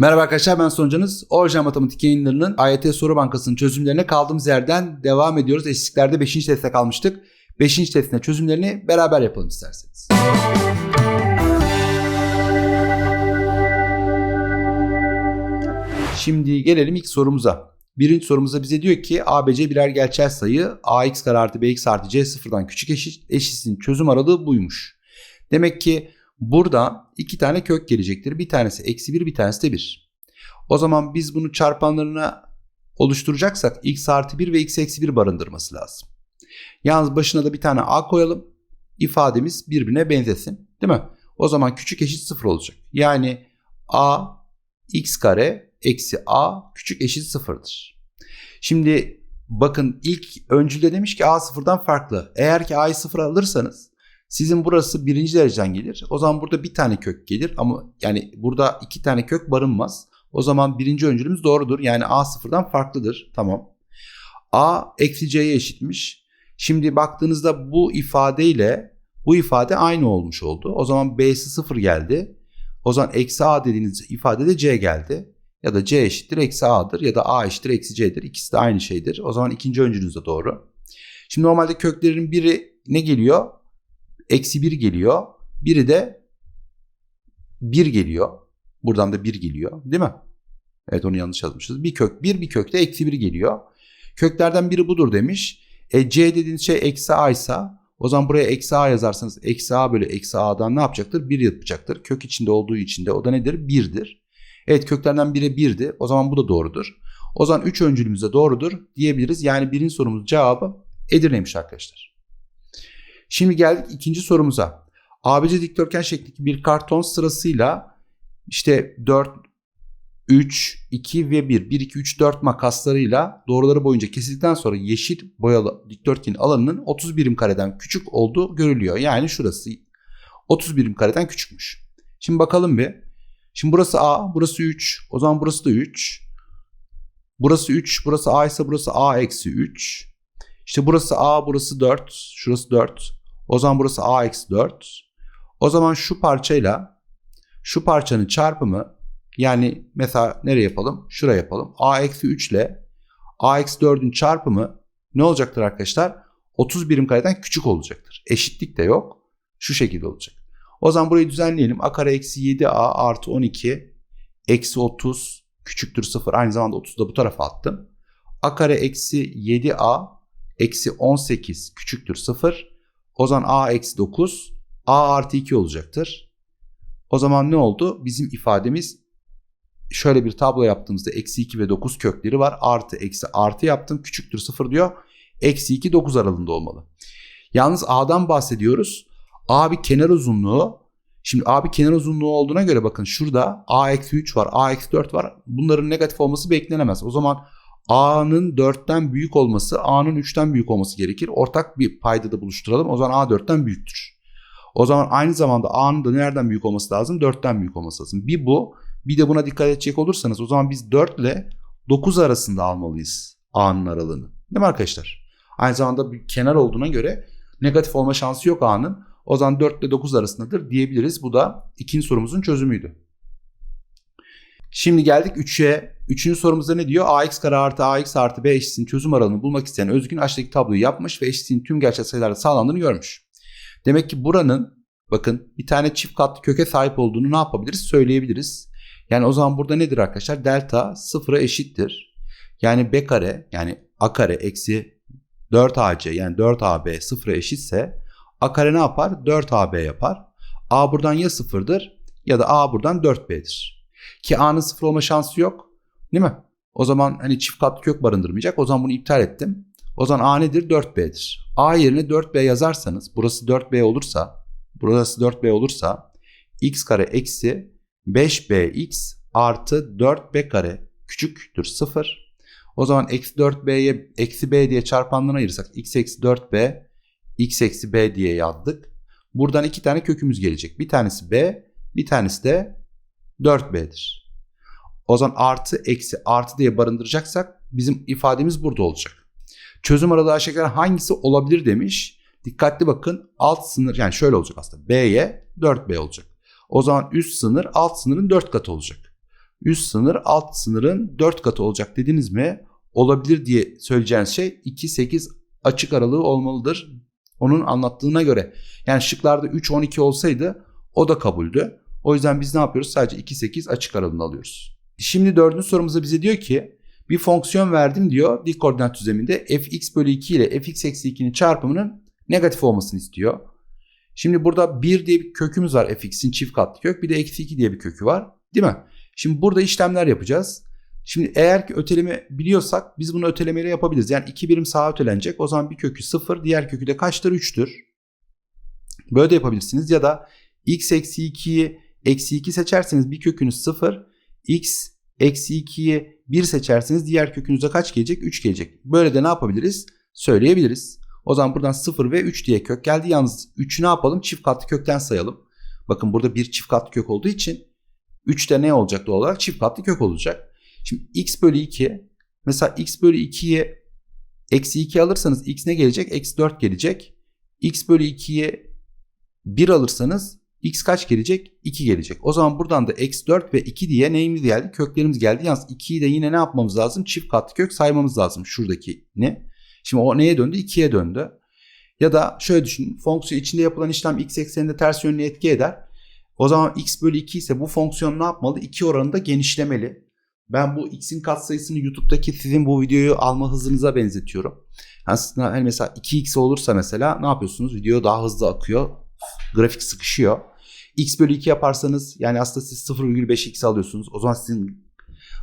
Merhaba arkadaşlar ben Soncanız. Orja Matematik yayınlarının AYT Soru Bankası'nın çözümlerine kaldığımız yerden devam ediyoruz. Eşliklerde 5. testte kalmıştık. 5. testine çözümlerini beraber yapalım isterseniz. Şimdi gelelim ilk sorumuza. Birinci sorumuzda bize diyor ki ABC birer gerçel sayı ax kare artı bx artı c sıfırdan küçük eşit, eşitsin çözüm aralığı buymuş. Demek ki burada iki tane kök gelecektir. Bir tanesi eksi bir bir tanesi de bir. O zaman biz bunu çarpanlarına oluşturacaksak x artı 1 ve x eksi 1 barındırması lazım. Yalnız başına da bir tane a koyalım. İfademiz birbirine benzesin. Değil mi? O zaman küçük eşit sıfır olacak. Yani a x kare eksi a küçük eşit sıfırdır. Şimdi bakın ilk öncülde demiş ki a sıfırdan farklı. Eğer ki a'yı sıfır alırsanız sizin burası birinci dereceden gelir. O zaman burada bir tane kök gelir ama yani burada iki tane kök barınmaz. O zaman birinci öncülümüz doğrudur. Yani a sıfırdan farklıdır. Tamam. a eksi c'ye eşitmiş. Şimdi baktığınızda bu ifadeyle bu ifade aynı olmuş oldu. O zaman b'si sıfır geldi. O zaman eksi a dediğiniz ifadede c geldi. Ya da c eşittir eksi a'dır ya da a eşittir eksi c'dir. İkisi de aynı şeydir. O zaman ikinci öncülünüz de doğru. Şimdi normalde köklerin biri ne geliyor? Eksi 1 geliyor. Biri de 1 geliyor. Buradan da 1 geliyor. Değil mi? Evet onu yanlış yazmışız. Bir kök 1 bir kök de eksi 1 geliyor. Köklerden biri budur demiş. E, c dediğiniz şey eksi a ise o zaman buraya eksi a yazarsanız eksi a bölü eksi a'dan ne yapacaktır? 1 yapacaktır. Kök içinde olduğu için de o da nedir? 1'dir. Evet köklerden biri 1'di. O zaman bu da doğrudur. O zaman 3 öncülümüz de doğrudur diyebiliriz. Yani birinci sorumuz cevabı Edirne'ymiş arkadaşlar. Şimdi geldik ikinci sorumuza. ABC dikdörtgen şeklindeki bir karton sırasıyla işte 4, 3, 2 ve 1, 1, 2, 3, 4 makaslarıyla doğruları boyunca kesildikten sonra yeşil boyalı dikdörtgenin alanının 30 birim kareden küçük olduğu görülüyor. Yani şurası 30 birim kareden küçükmüş. Şimdi bakalım bir. Şimdi burası A, burası 3. O zaman burası da 3. Burası 3, burası A ise burası A eksi 3. İşte burası A, burası 4. Şurası 4. O zaman burası A eksi 4. O zaman şu parçayla şu parçanın çarpımı yani mesela nereye yapalım? Şuraya yapalım. A eksi 3 ile A eksi 4'ün çarpımı ne olacaktır arkadaşlar? 30 birim kareden küçük olacaktır. Eşitlik de yok. Şu şekilde olacak. O zaman burayı düzenleyelim. A kare eksi 7A artı 12 eksi 30 küçüktür 0. Aynı zamanda 30'u da bu tarafa attım. A kare eksi 7A eksi 18 küçüktür 0. O zaman A eksi 9 A artı 2 olacaktır. O zaman ne oldu? Bizim ifademiz şöyle bir tablo yaptığımızda eksi 2 ve 9 kökleri var. Artı eksi artı yaptım. Küçüktür 0 diyor. Eksi 2 9 aralığında olmalı. Yalnız A'dan bahsediyoruz. A bir kenar uzunluğu. Şimdi A bir kenar uzunluğu olduğuna göre bakın şurada A eksi 3 var. A eksi 4 var. Bunların negatif olması beklenemez. O zaman A'nın 4'ten büyük olması A'nın 3'ten büyük olması gerekir. Ortak bir payda da buluşturalım. O zaman A 4'ten büyüktür. O zaman aynı zamanda A'nın da nereden büyük olması lazım? 4'ten büyük olması lazım. Bir bu. Bir de buna dikkat edecek olursanız o zaman biz 4 ile 9 arasında almalıyız A'nın aralığını. Değil mi arkadaşlar? Aynı zamanda bir kenar olduğuna göre negatif olma şansı yok A'nın. O zaman 4 ile 9 arasındadır diyebiliriz. Bu da ikinci sorumuzun çözümüydü. Şimdi geldik 3'e. Üçüncü sorumuzda ne diyor? ax kare artı ax artı b eşitliğinin çözüm aralığını bulmak isteyen Özgün aşağıdaki tabloyu yapmış ve eşitliğin tüm gerçek sayılarla sağlandığını görmüş. Demek ki buranın bakın bir tane çift katlı köke sahip olduğunu ne yapabiliriz? Söyleyebiliriz. Yani o zaman burada nedir arkadaşlar? Delta sıfıra eşittir. Yani b kare yani a kare eksi 4ac yani 4ab sıfıra eşitse a kare ne yapar? 4ab yapar. a buradan ya sıfırdır ya da a buradan 4b'dir. Ki a'nın sıfır olma şansı yok. Değil mi? O zaman hani çift katlı kök barındırmayacak. O zaman bunu iptal ettim. O zaman a nedir? 4b'dir. a yerine 4b yazarsanız burası 4b olursa burası 4b olursa x kare eksi 5bx artı 4b kare küçüktür 0. O zaman eksi 4b'ye eksi b diye çarpanlarına ayırırsak x eksi 4b x eksi b diye yazdık. Buradan iki tane kökümüz gelecek. Bir tanesi b bir tanesi de 4b'dir. O zaman artı eksi artı diye barındıracaksak bizim ifademiz burada olacak. Çözüm aralığı aşağıdakiler hangisi olabilir demiş. Dikkatli bakın alt sınır yani şöyle olacak aslında. B'ye 4B olacak. O zaman üst sınır alt sınırın 4 katı olacak. üst sınır alt sınırın 4 katı olacak dediniz mi? Olabilir diye söyleyeceğiniz şey 2, 8 açık aralığı olmalıdır. Onun anlattığına göre. Yani şıklarda 3, 12 olsaydı o da kabuldü. O yüzden biz ne yapıyoruz? Sadece 2, 8 açık aralığını alıyoruz. Şimdi dördüncü sorumuzda bize diyor ki bir fonksiyon verdim diyor dik koordinat düzleminde fx bölü 2 ile fx eksi 2'nin çarpımının negatif olmasını istiyor. Şimdi burada 1 diye bir kökümüz var fx'in çift katlı kök bir de eksi 2 diye bir kökü var değil mi? Şimdi burada işlemler yapacağız. Şimdi eğer ki öteleme biliyorsak biz bunu ötelemeyle yapabiliriz. Yani 2 birim sağa ötelenecek o zaman bir kökü 0 diğer kökü de kaçtır 3'tür. Böyle de yapabilirsiniz ya da x eksi 2'yi eksi 2 seçerseniz bir kökünüz 0 x eksi 2'yi 1 seçerseniz diğer kökünüze kaç gelecek? 3 gelecek. Böyle de ne yapabiliriz? Söyleyebiliriz. O zaman buradan 0 ve 3 diye kök geldi. Yalnız 3'ü ne yapalım? Çift katlı kökten sayalım. Bakın burada bir çift katlı kök olduğu için 3 de ne olacak doğal olarak? Çift katlı kök olacak. Şimdi x bölü 2 mesela x bölü 2'ye eksi 2 alırsanız x ne gelecek? Eksi 4 gelecek. x bölü 2'ye 1 alırsanız x kaç gelecek? 2 gelecek. O zaman buradan da x 4 ve 2 diye neyimiz geldi? Köklerimiz geldi. Yalnız 2'yi de yine ne yapmamız lazım? Çift katlı kök saymamız lazım şuradaki ne? Şimdi o neye döndü? 2'ye döndü. Ya da şöyle düşünün. Fonksiyon içinde yapılan işlem x ekseninde ters yönlü etki eder. O zaman x bölü 2 ise bu fonksiyon ne yapmalı? 2 oranında genişlemeli. Ben bu x'in katsayısını YouTube'daki sizin bu videoyu alma hızınıza benzetiyorum. Aslında hani mesela 2x olursa mesela ne yapıyorsunuz? Video daha hızlı akıyor. Grafik sıkışıyor x bölü 2 yaparsanız yani aslında siz 0,5x alıyorsunuz. O zaman sizin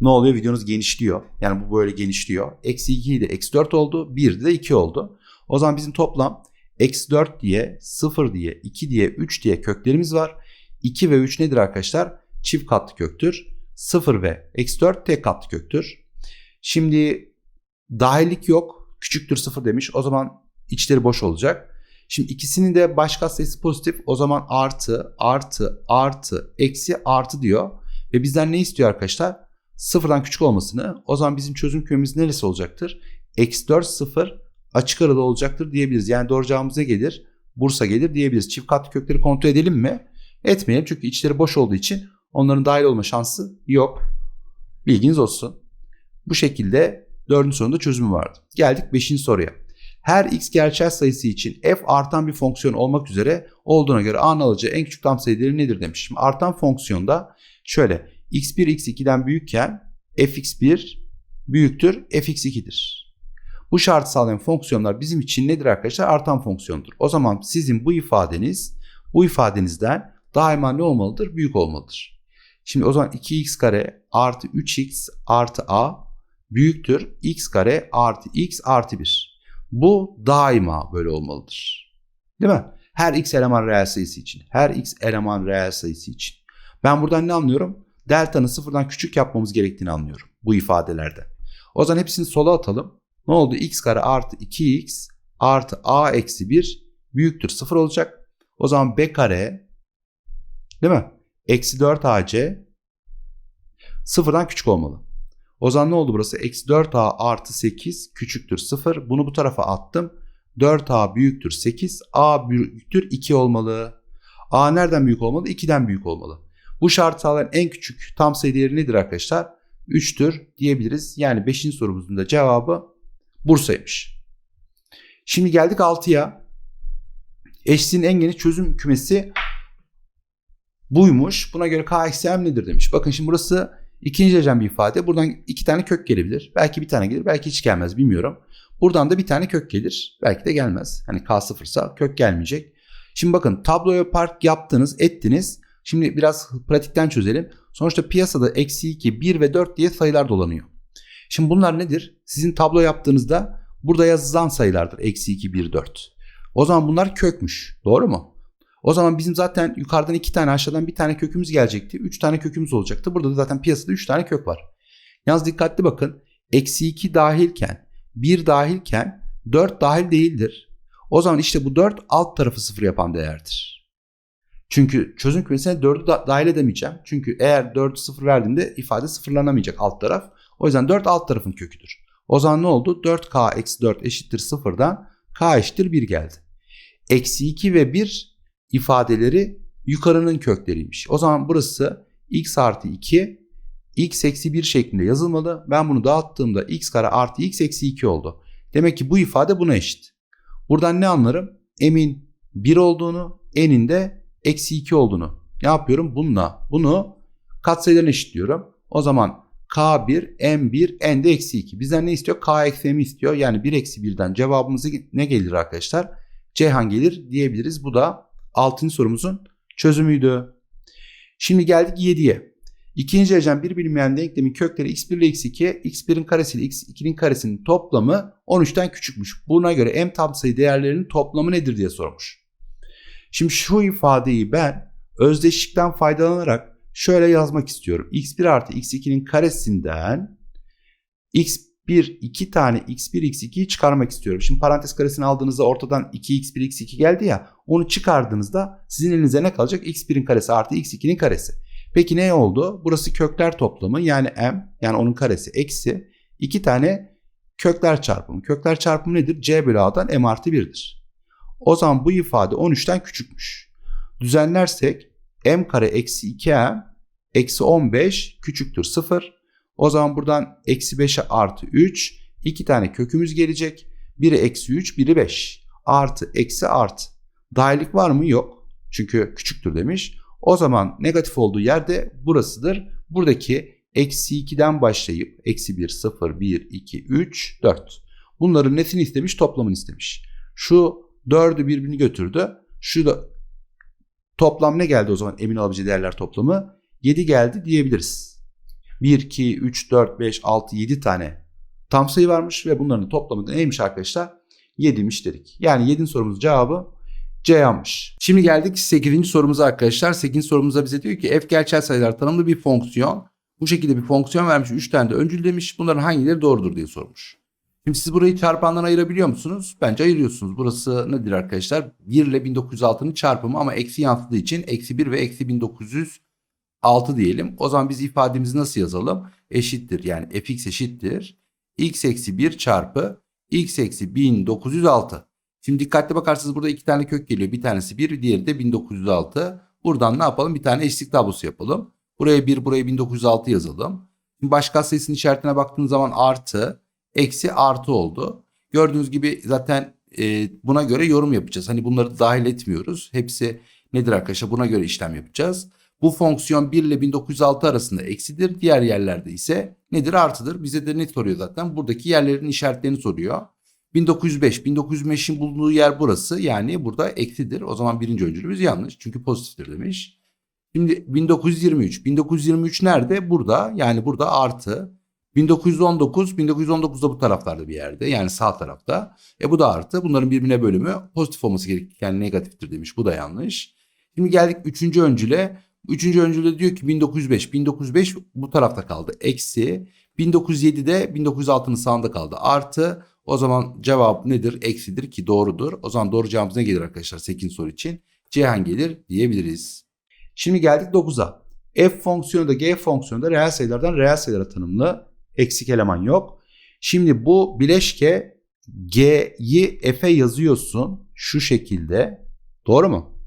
ne oluyor? Videonuz genişliyor. Yani bu böyle genişliyor. Eksi 2 de eksi 4 oldu. 1 de 2 oldu. O zaman bizim toplam eksi 4 diye 0 diye 2 diye 3 diye köklerimiz var. 2 ve 3 nedir arkadaşlar? Çift katlı köktür. 0 ve eksi 4 tek katlı köktür. Şimdi dahillik yok. Küçüktür 0 demiş. O zaman içleri boş olacak. Şimdi ikisinin de baş katsayısı pozitif. O zaman artı, artı, artı, eksi, artı diyor. Ve bizden ne istiyor arkadaşlar? Sıfırdan küçük olmasını. O zaman bizim çözüm kümemiz neresi olacaktır? Eksi 4, 0 açık arada olacaktır diyebiliriz. Yani doğru cevabımız ne gelir? Bursa gelir diyebiliriz. Çift katlı kökleri kontrol edelim mi? Etmeyelim çünkü içleri boş olduğu için onların dahil olma şansı yok. Bilginiz olsun. Bu şekilde dördüncü sorunun çözümü vardı. Geldik beşinci soruya her x gerçel sayısı için f artan bir fonksiyon olmak üzere olduğuna göre a'nın alacağı en küçük tam sayı değeri nedir demiş. Artan fonksiyonda şöyle x1 x2'den büyükken fx1 büyüktür fx2'dir. Bu şartı sağlayan fonksiyonlar bizim için nedir arkadaşlar? Artan fonksiyondur. O zaman sizin bu ifadeniz bu ifadenizden daima ne olmalıdır? Büyük olmalıdır. Şimdi o zaman 2x kare artı 3x artı a büyüktür x kare artı x artı 1. Bu daima böyle olmalıdır. Değil mi? Her x eleman reel sayısı için. Her x eleman reel sayısı için. Ben buradan ne anlıyorum? Delta'nın sıfırdan küçük yapmamız gerektiğini anlıyorum bu ifadelerde. O zaman hepsini sola atalım. Ne oldu? x kare artı 2x artı a eksi 1 büyüktür 0 olacak. O zaman b kare değil mi? Eksi 4 ac sıfırdan küçük olmalı. O zaman ne oldu burası? Eksi 4a artı 8 küçüktür 0. Bunu bu tarafa attım. 4a büyüktür 8. a büyüktür 2 olmalı. a nereden büyük olmalı? 2'den büyük olmalı. Bu şart sağlayan en küçük tam sayı değeri nedir arkadaşlar? 3'tür diyebiliriz. Yani 5. sorumuzun da cevabı Bursa'ymış. Şimdi geldik 6'ya. Eşliğin en geniş çözüm kümesi buymuş. Buna göre k eksi m nedir demiş. Bakın şimdi burası İkinci derecen bir ifade. Buradan iki tane kök gelebilir. Belki bir tane gelir. Belki hiç gelmez bilmiyorum. Buradan da bir tane kök gelir. Belki de gelmez. Hani K sıfırsa kök gelmeyecek. Şimdi bakın tabloya park yaptınız ettiniz. Şimdi biraz pratikten çözelim. Sonuçta piyasada eksi 2, 1 ve 4 diye sayılar dolanıyor. Şimdi bunlar nedir? Sizin tablo yaptığınızda burada yazılan sayılardır. Eksi 2, 1, 4. O zaman bunlar kökmüş. Doğru mu? O zaman bizim zaten yukarıdan iki tane aşağıdan bir tane kökümüz gelecekti. Üç tane kökümüz olacaktı. Burada da zaten piyasada üç tane kök var. Yalnız dikkatli bakın. Eksi iki dahilken, bir dahilken dört dahil değildir. O zaman işte bu dört alt tarafı sıfır yapan değerdir. Çünkü çözüm kümesine 4'ü da dahil edemeyeceğim. Çünkü eğer 4'ü sıfır verdiğimde ifade sıfırlanamayacak alt taraf. O yüzden 4 alt tarafın köküdür. O zaman ne oldu? 4k eksi 4 eşittir sıfırdan k eşittir 1 geldi. Eksi 2 ve 1 ifadeleri yukarının kökleriymiş. O zaman burası x artı 2 x eksi 1 şeklinde yazılmalı. Ben bunu dağıttığımda x kare artı x eksi 2 oldu. Demek ki bu ifade buna eşit. Buradan ne anlarım? M'in 1 olduğunu, n'in de eksi 2 olduğunu. Ne yapıyorum? Bununla bunu katsayılarına eşitliyorum. O zaman K1, M1, N de eksi 2. Bizden ne istiyor? K eksi M istiyor. Yani 1 eksi 1'den cevabımız ne gelir arkadaşlar? Ceyhan gelir diyebiliriz. Bu da 6. sorumuzun çözümüydü. Şimdi geldik 7'ye. İkinci derecen bir bilinmeyen denklemin kökleri x1 ile x2, x1'in karesi ile x2'nin karesinin toplamı 13'ten küçükmüş. Buna göre m tam sayı değerlerinin toplamı nedir diye sormuş. Şimdi şu ifadeyi ben özdeşlikten faydalanarak şöyle yazmak istiyorum. x1 artı x2'nin karesinden x1 2 tane x1 x2'yi çıkarmak istiyorum. Şimdi parantez karesini aldığınızda ortadan 2x1 x2 geldi ya onu çıkardığınızda sizin elinize ne kalacak? x1'in karesi artı x2'nin karesi. Peki ne oldu? Burası kökler toplamı yani m yani onun karesi eksi 2 tane kökler çarpımı. Kökler çarpımı nedir? c bölü a'dan m artı 1'dir. O zaman bu ifade 13'ten küçükmüş. Düzenlersek m kare eksi 2m eksi 15 küçüktür 0. O zaman buradan eksi 5'e artı 3 iki tane kökümüz gelecek. Biri eksi 3 biri 5 artı eksi artı. Dahillik var mı? Yok. Çünkü küçüktür demiş. O zaman negatif olduğu yerde burasıdır. Buradaki eksi 2'den başlayıp eksi 1, 0, 1, 2, 3, 4. Bunların nesini istemiş? Toplamını istemiş. Şu 4'ü birbirini götürdü. Şu da toplam ne geldi o zaman emin olabileceği değerler toplamı? 7 geldi diyebiliriz. 1, 2, 3, 4, 5, 6, 7 tane tam sayı varmış ve bunların toplamı neymiş arkadaşlar? 7'miş dedik. Yani 7'nin sorumuzun cevabı C yanlış. Şimdi geldik 8. sorumuza arkadaşlar. 8. sorumuzda bize diyor ki f gerçel sayılar tanımlı bir fonksiyon. Bu şekilde bir fonksiyon vermiş. 3 tane de öncül demiş. Bunların hangileri doğrudur diye sormuş. Şimdi siz burayı çarpandan ayırabiliyor musunuz? Bence ayırıyorsunuz. Burası nedir arkadaşlar? 1 ile 1906'nın çarpımı ama eksi yansıdığı için eksi 1 ve eksi 1906 diyelim. O zaman biz ifademizi nasıl yazalım? Eşittir yani fx eşittir. x eksi 1 çarpı x eksi 1906. Şimdi dikkatli bakarsanız burada iki tane kök geliyor. Bir tanesi 1, diğeri de 1906. Buradan ne yapalım? Bir tane eşitlik tablosu yapalım. Buraya 1, buraya 1906 yazalım. Şimdi başka sayısının işaretine baktığınız zaman artı, eksi artı oldu. Gördüğünüz gibi zaten e, buna göre yorum yapacağız. Hani bunları dahil etmiyoruz. Hepsi nedir arkadaşlar? Buna göre işlem yapacağız. Bu fonksiyon 1 ile 1906 arasında eksidir. Diğer yerlerde ise nedir? Artıdır. Bize de ne soruyor zaten? Buradaki yerlerin işaretlerini soruyor. 1905. 1905'in bulunduğu yer burası. Yani burada eksidir. O zaman birinci öncülümüz yanlış. Çünkü pozitiftir demiş. Şimdi 1923. 1923 nerede? Burada. Yani burada artı. 1919. 1919 da bu taraflarda bir yerde. Yani sağ tarafta. E bu da artı. Bunların birbirine bölümü pozitif olması gerekirken negatiftir demiş. Bu da yanlış. Şimdi geldik üçüncü öncüle. Üçüncü öncüle diyor ki 1905. 1905 bu tarafta kaldı. Eksi. 1907'de 1906'nın sağında kaldı. Artı. O zaman cevap nedir? Eksidir ki doğrudur. O zaman doğru cevabımız ne gelir arkadaşlar 8 soru için? Cihan gelir diyebiliriz. Şimdi geldik 9'a. F fonksiyonu da G fonksiyonu da reel sayılardan reel sayılara tanımlı. Eksik eleman yok. Şimdi bu bileşke G'yi F'e yazıyorsun şu şekilde. Doğru mu?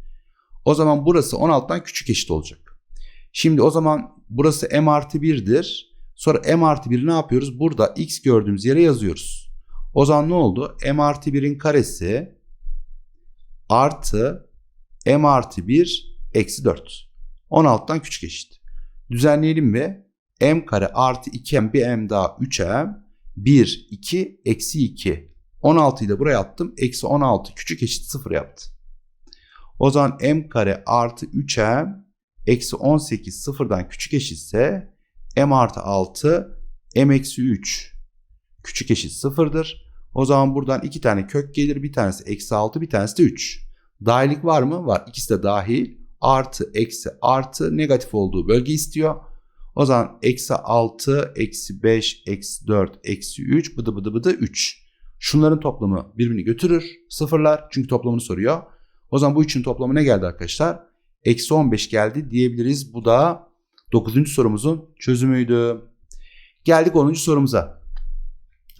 O zaman burası 16'dan küçük eşit olacak. Şimdi o zaman burası m artı 1'dir. Sonra m artı 1 ne yapıyoruz? Burada x gördüğümüz yere yazıyoruz. O zaman ne oldu? m artı 1'in karesi artı m artı 1 eksi 4. 16'dan küçük eşit. Düzenleyelim mi? m kare artı 2m bir m daha 3m 1 2 eksi 2. 16'yı da buraya attım. Eksi 16 küçük eşit 0 yaptı. O zaman m kare artı 3m eksi 18 sıfırdan küçük eşitse m artı 6 m eksi 3 küçük eşit sıfırdır. O zaman buradan iki tane kök gelir. Bir tanesi eksi 6 bir tanesi de 3. Dahillik var mı? Var. İkisi de dahil. Artı eksi artı negatif olduğu bölge istiyor. O zaman eksi 6, eksi 5, eksi 4, eksi 3, bıdı bıdı bıdı 3. Şunların toplamı birbirini götürür. Sıfırlar çünkü toplamını soruyor. O zaman bu üçün toplamı ne geldi arkadaşlar? Eksi 15 geldi diyebiliriz. Bu da 9. sorumuzun çözümüydü. Geldik 10. sorumuza.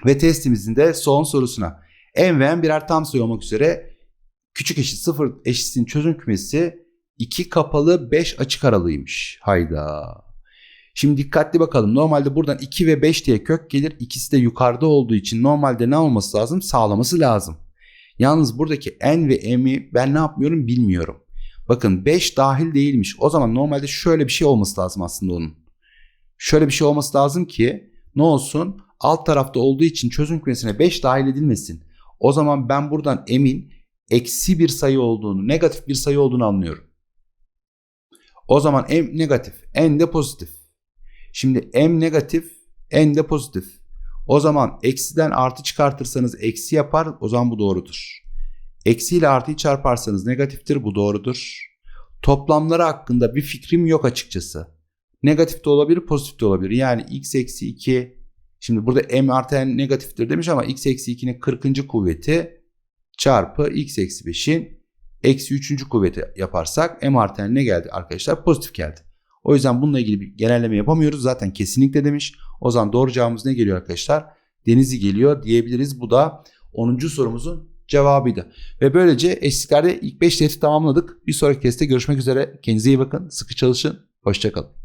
Ve testimizin de son sorusuna. n ve n birer tam sayı olmak üzere küçük eşit sıfır eşitsin çözüm kümesi 2 kapalı 5 açık aralıymış. Hayda. Şimdi dikkatli bakalım. Normalde buradan 2 ve 5 diye kök gelir. İkisi de yukarıda olduğu için normalde ne olması lazım? Sağlaması lazım. Yalnız buradaki n ve m'i ben ne yapmıyorum bilmiyorum. Bakın 5 dahil değilmiş. O zaman normalde şöyle bir şey olması lazım aslında onun. Şöyle bir şey olması lazım ki ne olsun? Alt tarafta olduğu için çözüm kümesine 5 dahil edilmesin. O zaman ben buradan m'in eksi bir sayı olduğunu, negatif bir sayı olduğunu anlıyorum. O zaman m negatif, n de pozitif. Şimdi m negatif, n de pozitif. O zaman eksiden artı çıkartırsanız eksi yapar. O zaman bu doğrudur. Eksi ile artıyı çarparsanız negatiftir. Bu doğrudur. Toplamları hakkında bir fikrim yok açıkçası. Negatif de olabilir, pozitif de olabilir. Yani x eksi 2 şimdi burada m artı n negatiftir demiş ama x eksi 2'nin 40. kuvveti çarpı x eksi 5'in eksi 3. kuvveti yaparsak m artı n ne geldi arkadaşlar? Pozitif geldi. O yüzden bununla ilgili bir genelleme yapamıyoruz. Zaten kesinlikle demiş. O zaman doğru cevabımız ne geliyor arkadaşlar? Denizli geliyor diyebiliriz. Bu da 10. sorumuzun cevabıydı. Ve böylece eşliklerde ilk 5 testi tamamladık. Bir sonraki testte görüşmek üzere. Kendinize iyi bakın. Sıkı çalışın. Hoşçakalın.